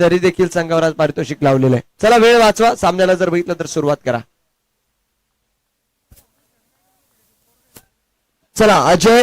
तरी देखील संघावर आज पारितोषिक लावलेलं आहे. चला वेळ वाचवा. सामन्याला जर बघितलं तर सुरुवात करा. चला अजय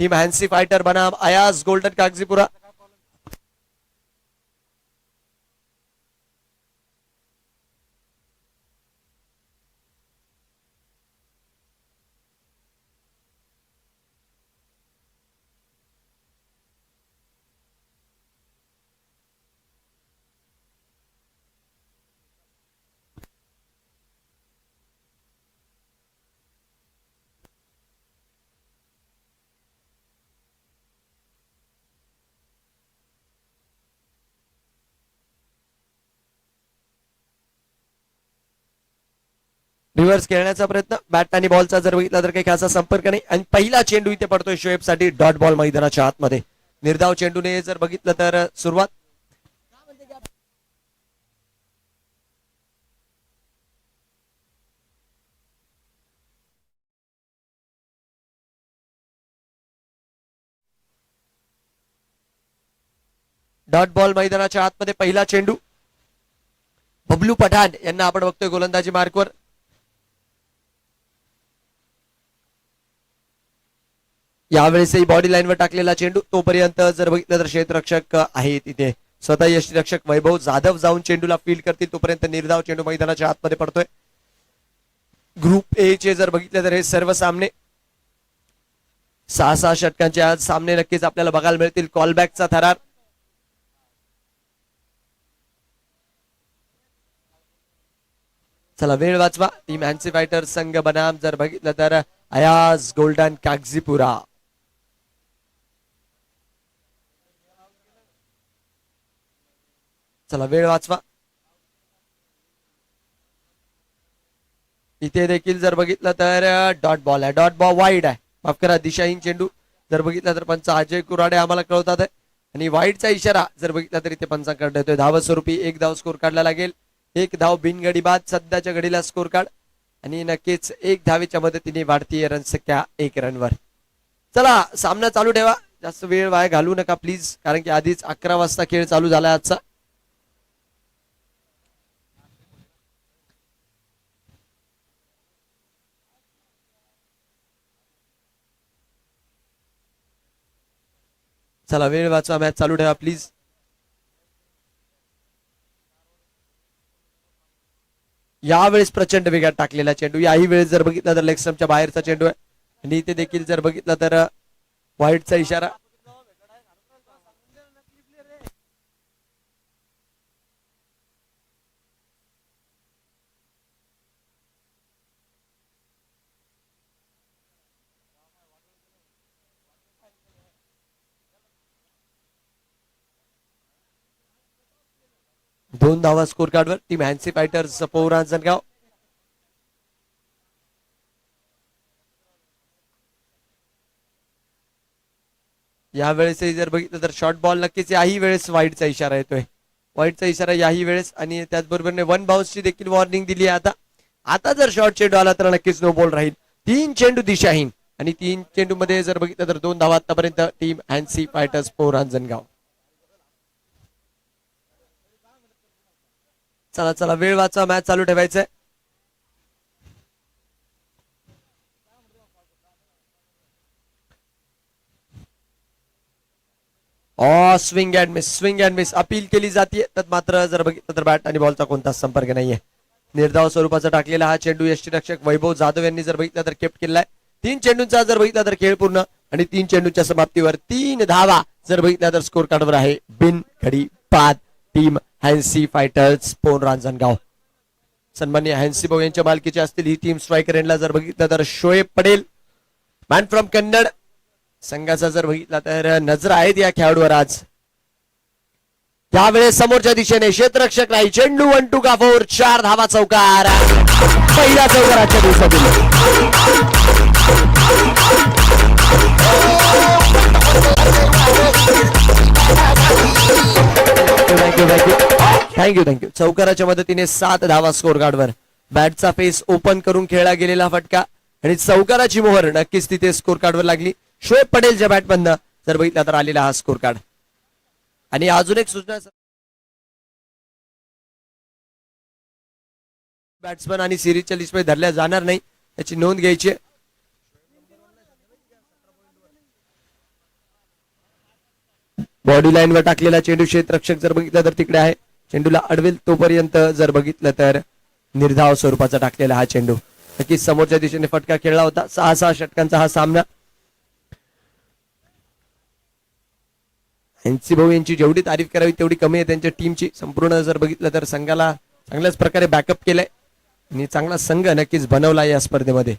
टीम हॅन्सी फायटर बनाम अयाज गोल्डन कागजीपुरा रिव्हर्स खेळण्याचा प्रयत्न. बॅट आणि बॉलचा जर बघितला तर काही खासा संपर्क नाही. आणि पहिला चेंडू इथे पडतोय शोएबसाठी डॉट बॉल मैदानाच्या आतमध्ये. निर्धाव चेंडूने जर बघितलं तर सुरुवात. डॉट बॉल मैदानाच्या आतमध्ये पहिला चेंडू. बबलू पठाण यांना आपण बघतोय गोलंदाजी मार्कवर. यावेळेसही बॉडी लाईनवर टाकलेला चेंडू तोपर्यंत जर बघितलं तर क्षेत्ररक्षक आहे तिथे स्वतः यष्टीरक्षक वैभव जाधव जाऊन चेंडूला फील्ड करतील तोपर्यंत निर्धाव चेंडू मैदानाच्या आतमध्ये पडतोय. ग्रुप ए चे जर बघितले तर हे सर्व सामने. सहा सहा षटकांचे आज सामने नक्कीच आपल्याला बघायला मिळतील. कॉलबॅकचा थरार. चला वेळ वाचवा. टीम हॅन्सी फायटर संघ बनाम जर बघितलं तर अयाज गोल्डन कागजीपुरा. चला वेळ वाचवा. इथे देखील जर बघितलं तर डॉट बॉल आहे. डॉट बॉल वाईड आहे. माफ करा दिशाहीन चेंडू. जर बघितलं तर पंच अजय कुराडे आम्हाला कळवतात. आणि वाईडचा इशारा जर बघितला तर इथे पंचांकडे येतोय धाव स्वरूपी एक धाव स्कोर काढला लागेल. एक धाव बिनगडी बाद सध्याच्या घडीला स्कोर काढ. आणि नक्कीच एक धावेच्या मदतीने भारतीय रन संख्या एक रनवर चला सामना चालू ठेवा. जास्त वेळ वाया घालू नका प्लीज कारण की आधीच अकरा वाजता खेळ चालू झाला आजचा. चला वेळ वाचवा मॅच चालू ठेवा प्लीज यावेळेस प्रचंड वेगात टाकलेला चेंडू. याही वेळेस जर बघितला तर लेगस्टमच्या बाहेरचा चेंडू आहे. आणि इथे देखील जर बघितलं तर व्हाईटचा इशारा. दोन धावा स्कोर कार्डवर टीम हॅन्सी फायटर्स पौरा या वेळेस जर बघितलं तर शॉर्ट बॉल नक्कीच याही वेळेस वाईटचा इशारा येतोय. वाईटचा इशारा याही वेळेस आणि त्याचबरोबर वन बाउन्सची देखील वॉर्निंग दिली आहे आता. आता जर शॉर्ट चेंडू आला तर नक्कीच नो बॉल राहील. तीन चेंडू दिशाहीन. आणि तीन चेंडू मध्ये जर बघितलं तर दोन धावा आतापर्यंत टीम हॅन्सी फायटर्स पौरा चला चला वेळ वाचा मॅच चालू ठेवायचंय. ऑ swing and miss swing and miss appeal केली जाते तर मात्र जर बघितलं तर बॅट आणि बॉलचा कोणताच संपर्क नाहीये. निर्धाव स्वरूपाचा टाकलेला हा चेंडू यष्टीरक्षक वैभव जाधव यांनी जर बघितला तर केप्ट केलाय. तीन चेंडूंचा जर बघितला तर खेळ पूर्ण आणि तीन चेंडूच्या समाप्तीवर तीन धावा जर बघितला तर स्कोर कार्डवर आहे बिन घडी पाच टीम हॅन्सी फायटर्स पोन रांजणगाव. सन्मान्य हॅन्सी भाऊ यांच्या मालकीची असतील ही टीम स्ट्रायकर एंडला जर बघितलं तर शोएब पटेल मॅन फ्रॉम कन्नड संघाचा जर बघितला तर नजर आहेत या खेळाडूवर आज. त्यावेळेस समोरच्या दिशेने क्षेत्ररक्षक नाही चेंडू वन टू का फोर चार धावा चौकार. पहिला चौकार आजच्या दिवसातील. थँक्यू थँक्यू चौकाराच्या मदतीने सात धावा स्कोर कार्डवर बॅटचा फेस ओपन करून खेळला गेलेला फटका. आणि चौकाराची मोहर नक्कीच तिथे स्कोर कार्डवर लागली. शोएब पटेलच्या बॅटमधनं जर बघितला तर आलेला हा स्कोर कार्ड आणि अजून एक सूचना बॅट्समन आणि सिरीजच्या लिस्टमध्ये धरल्या जाणार नाही. याची नोंद घ्यायची बॉडी लाईनवर टाकलेला चेंडू क्षेत्ररक्षक जर बघितलं तर तिकडे आहे. चेंडूला अडवेल तोपर्यंत जर बघितलं तर निर्धाव स्वरूपाचा टाकलेला हा चेंडू. नक्कीच समोरच्या दिशेने फटका खेळला होता. सहा सहा षटकांचा हा सामना. एनसी भाऊ यांची जेवढी तारीफ करावी तेवढी कमी आहे. त्यांच्या टीमची संपूर्ण जर बघितलं तर संघाला चांगल्याच प्रकारे बॅकअप केलंय. आणि चांगला संघ नक्कीच बनवला या स्पर्धेमध्ये.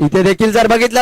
इथे देखील जर बघितलं